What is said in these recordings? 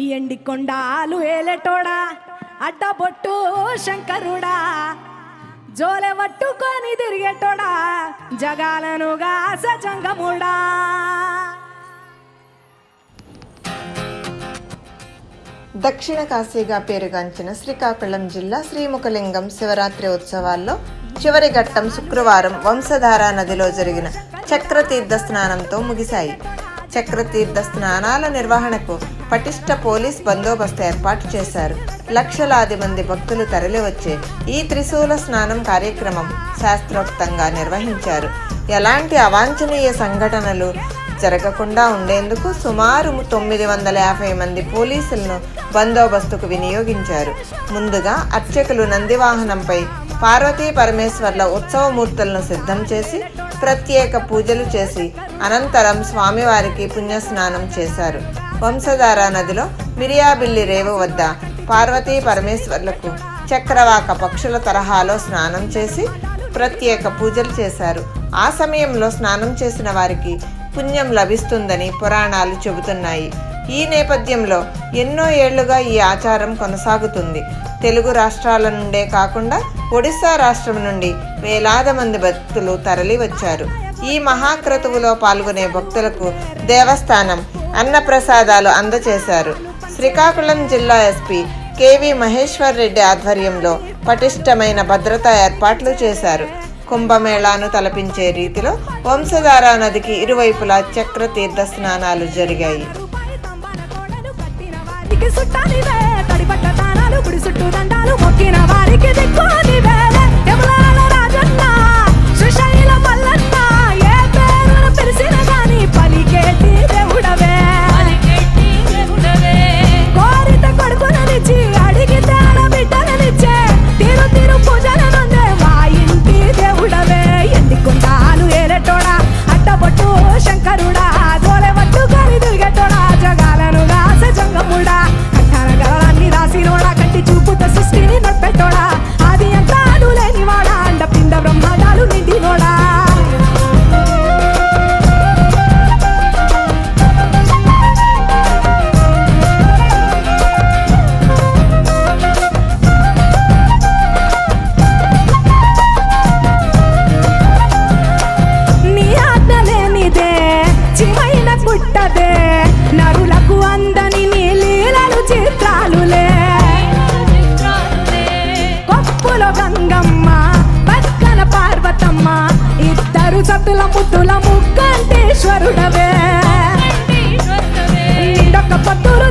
ఎండి కొండాలు ఏలెటోడా అడ్డబొట్టు శంకరుడా. జోలె పట్టుకొని తిరిగేటోడా జగాలనుగా జంగముడా. దక్షిణ కాశీగా పేరుగాంచిన శ్రీకాకుళం జిల్లా శ్రీముఖలింగం శివరాత్రి ఉత్సవాల్లో చివరి ఘట్టం శుక్రవారం వంశధారా నదిలో జరిగిన చక్రతీర్థ స్నానంతో ముగిశాయి. చక్రతీర్థ స్నానాల నిర్వహణకు పటిష్ట పోలీస్ బందోబస్తు ఏర్పాటు చేశారు. లక్షలాది మంది భక్తులు తరలివచ్చే ఈ త్రిశూల స్నానం కార్యక్రమం శాస్త్రోక్తంగా నిర్వహించారు. ఎలాంటి అవాంఛనీయ సంఘటనలు జరగకుండా ఉండేందుకు సుమారు తొమ్మిది వందల యాభై మంది పోలీసులను బందోబస్తుకు వినియోగించారు. ముందుగా అర్చకులు నందివాహనంపై పార్వతీ పరమేశ్వర్ల ఉత్సవమూర్తులను సిద్ధం చేసి ప్రత్యేక పూజలు చేసి అనంతరం స్వామివారికి పుణ్యస్నానం చేశారు. వంశధార నదిలో మిరియాబిల్లి రేవు వద్ద పార్వతీ పరమేశ్వర్లకు చక్రవాక పక్షుల తరహాలో స్నానం చేసి ప్రత్యేక పూజలు చేశారు. ఆ సమయంలో స్నానం చేసిన వారికి పుణ్యం లభిస్తుందని పురాణాలు చెబుతున్నాయి. ఈ నేపథ్యంలో ఎన్నో ఏళ్ళుగా ఈ ఆచారం కొనసాగుతుంది. తెలుగు రాష్ట్రాల నుండే కాకుండా ఒడిశా రాష్ట్రం నుండి వేలాది మంది భక్తులు తరలి వచ్చారు ఈ మహాక్రతువులో పాల్గొనే భక్తులకు దేవస్థానం అన్నప్రసాదాలు అందజేశారు శ్రీకాకుళం జిల్లా ఎస్పీ కేవి మహేశ్వర్ రెడ్డి ఆధ్వర్యంలో పటిష్టమైన భద్రతా ఏర్పాట్లు చేశారు. కుంభమేళాను తలపించే రీతిలో వంశధారా నదికి ఇరువైపులా చక్ర తీర్థ స్నానాలు జరిగాయి. గంగమ్మ పక్కన పార్వతమ్మ ఇద్దరు సతుల ముద్దుల ముక్కంటేశ్వరుడవే. నిండొక్క పొత్తులు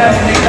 감사합니다.